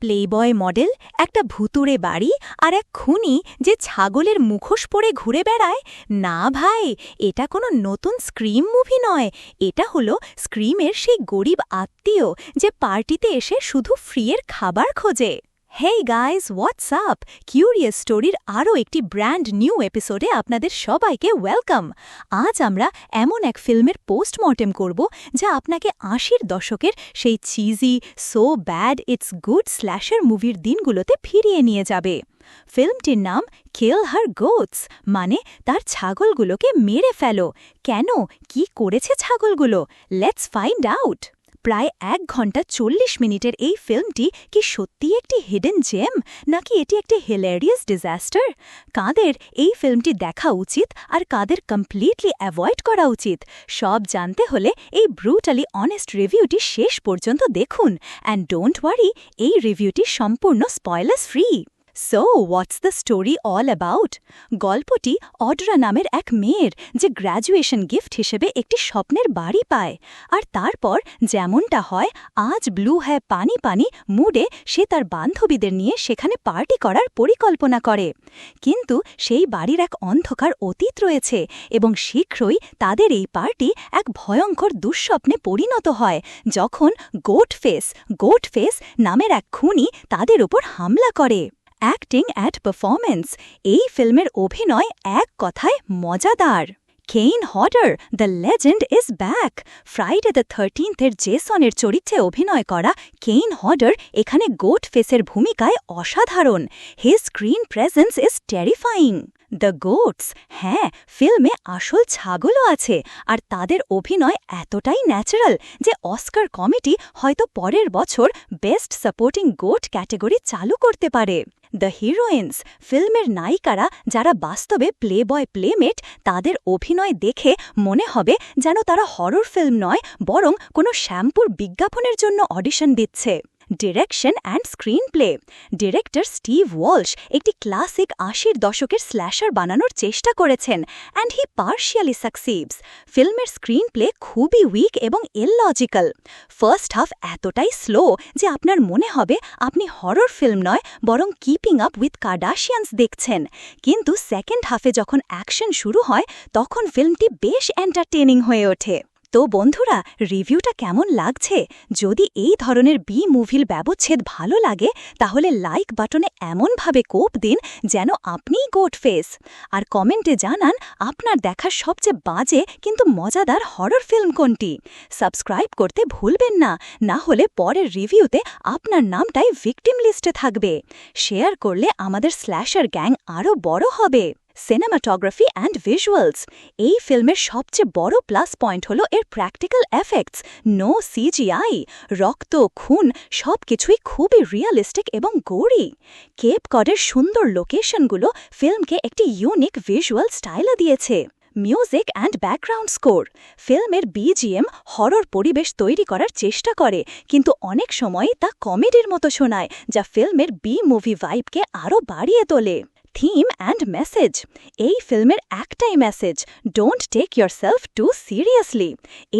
Playboy model একটা ভুতুড়ে বাড়ি আর এক খুনি যে ছাগলের মুখোশ পরে ঘুরে বেড়ায়। না ভাই, এটা কোনো নতুন স্ক্রিম মুভি নয়। এটা হলো স্ক্রিমের সেই গরিব আত্মীয় যে পার্টিতে এসে শুধু ফ্রিয়ের খাবার খোঁজে। Hey guys what's up curious স্টোরির আরও একটি ব্র্যান্ড নিউ এপিসোডে আপনাদের সবাইকে ওয়েলকাম আজ আমরা এমন এক ফিল্মের পোস্টমর্টেম করব যা আপনাকে আশির দশকের সেই cheesy so bad it's good স্ল্যাশের মুভির দিনগুলোতে ফিরিয়ে নিয়ে যাবে। ফিল্মটির নাম কিল হার গোটস মানে তার ছাগলগুলোকে মেরে ফেলো। কেন? কি করেছে ছাগলগুলো? লেটস ফাইন্ড আউট প্রায় এক ঘণ্টা চল্লিশ মিনিটের এই ফিল্মটি কি সত্যিই একটি হিডেন জেম নাকি এটি একটি হিলেরিয়াস ডিজাস্টার কাদের এই ফিল্মটি দেখা উচিত আর কাদের কমপ্লিটলি অ্যাভয়েড করা উচিত? সব জানতে হলে এই ব্রুটালি অনেস্ট রিভিউটি শেষ পর্যন্ত দেখুন। অ্যান্ড ডোন্ট ওয়ারি এই রিভিউটি সম্পূর্ণ spoilers free so what's the story all about গল্পটি অডরা নামের এক মেয়ের যে গ্র্যাজুয়েশন গিফট হিসেবে একটি স্বপ্নের বাড়ি পায়। আর তারপর যেমনটা হয়, আজ ব্লু হ্যায় পানি পানি মুডে সে তার বান্ধবীদের নিয়ে সেখানে পার্টি করার পরিকল্পনা করে। কিন্তু সেই বাড়ির এক অন্ধকার অতীত রয়েছে এবং শীঘ্রই তাদের এই পার্টি এক ভয়ঙ্কর দুঃস্বপ্নে পরিণত হয়, যখন গোট ফেস গোট ফেস নামের এক খুনি তাদের উপর হামলা করে। অ্যাক্টিং অ্যাট পারফরমেন্স এই ফিল্মের অভিনয় এক কথায় মজাদার। Kane Hodder the legend is back Friday the থার্টিনথের জেসনের চরিত্রে অভিনয় করা কেইন হডার এখানে গোট ফেসের ভূমিকায় অসাধারণ। He screen presence is terrifying the goats হ্যাঁ ফিল্মে আসল ছাগলও আছে আর তাদের অভিনয় এতটাই ন্যাচারাল যে অস্কার কমিটি হয়তো পরের বছর বেস্ট সাপোর্টিং গোট ক্যাটেগরি চালু করতে পারে। দ্য হিরোইন্স ফিল্মের নায়িকারা যারা বাস্তবে প্লে বয় প্লেমেট তাদের অভিনয় দেখে মনে হবে যেন তারা হরর ফিল্ম নয়, বরং কোনো শ্যাম্পুর বিজ্ঞাপনের জন্য অডিশন দিচ্ছে। Direction and screenplay director Steve Walsh একটি ক্লাসিক আশির দশকের স্ল্যাশার বানানোর চেষ্টা করেছেন অ্যান্ড হি পার্শিয়ালি সাকসিভস ফিল্মের স্ক্রিন প্লে খুবই উইক এবং ইললজিক্যাল ফার্স্ট হাফ এতটাই স্লো যে আপনার মনে হবে আপনি হরর ফিল্ম নয়, বরং কিপিং আপ উইথ কার্ডাশিয়ান্স দেখছেন। কিন্তু সেকেন্ড হাফে যখন অ্যাকশন শুরু হয়, তখন ফিল্মটি বেশ এন্টারটেনিং হয়ে ওঠে। তো বন্ধুরা, রিভিউটা কেমন লাগছে? যদি এই ধরনের বি মুভির ব্যবচ্ছেদ ভালো লাগে, তাহলে লাইক বাটনে এমনভাবে কোপ দিন যেন আপনিই গোট ফেস আর কমেন্টে জানান আপনার দেখা সবচেয়ে বাজে কিন্তু মজাদার হরর ফিল্ম কোনটি? সাবস্ক্রাইব করতে ভুলবেন না না হলে পরের রিভিউতে আপনার নামটাই ভিকটিম লিস্টে থাকবে। শেয়ার করলে আমাদের স্ল্যাশার গ্যাং আরও বড় হবে। সিনেমাটোগ্রাফি অ্যান্ড ভিজুয়ালস এই ফিল্মের সবচেয়ে বড় প্লাস পয়েন্ট হল এর প্র্যাকটিক্যাল এফেক্টস নো সিজিআই রক্ত, খুন সব কিছুই খুবই রিয়ালিস্টিক এবং গৌরি কেপ কডের সুন্দর লোকেশনগুলো ফিল্মকে একটি ইউনিক ভিজুয়াল স্টাইলে দিয়েছে। মিউজিক অ্যান্ড ব্যাকগ্রাউন্ড স্কোর ফিল্মের বিজিএম হরর পরিবেশ তৈরি করার চেষ্টা করে, কিন্তু অনেক সময় তা কমেডির মতো শোনায়, যা ফিল্মের বি মুভি ভাইবকে আরও বাড়িয়ে তোলে। থিম অ্যান্ড মেসেজ এই ফিল্মের একটাই message don't take yourself too seriously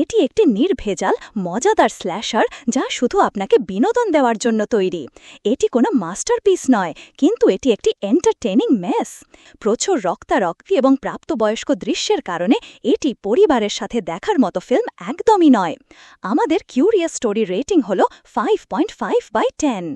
এটি একটি নির্ভেজাল, মজাদার স্ল্যাশার যা শুধু আপনাকে বিনোদন দেওয়ার জন্য তৈরি। এটি কোনো মাস্টারপিস নয়, কিন্তু এটি একটি এন্টারটেনিং মেস প্রচুর রক্তারক্তি এবং প্রাপ্তবয়স্ক দৃশ্যের কারণে এটি পরিবারের সাথে দেখার মতো ফিল্ম একদমই নয়। আমাদের কিউরিয়াস স্টোরি রেটিং হল five point five by ten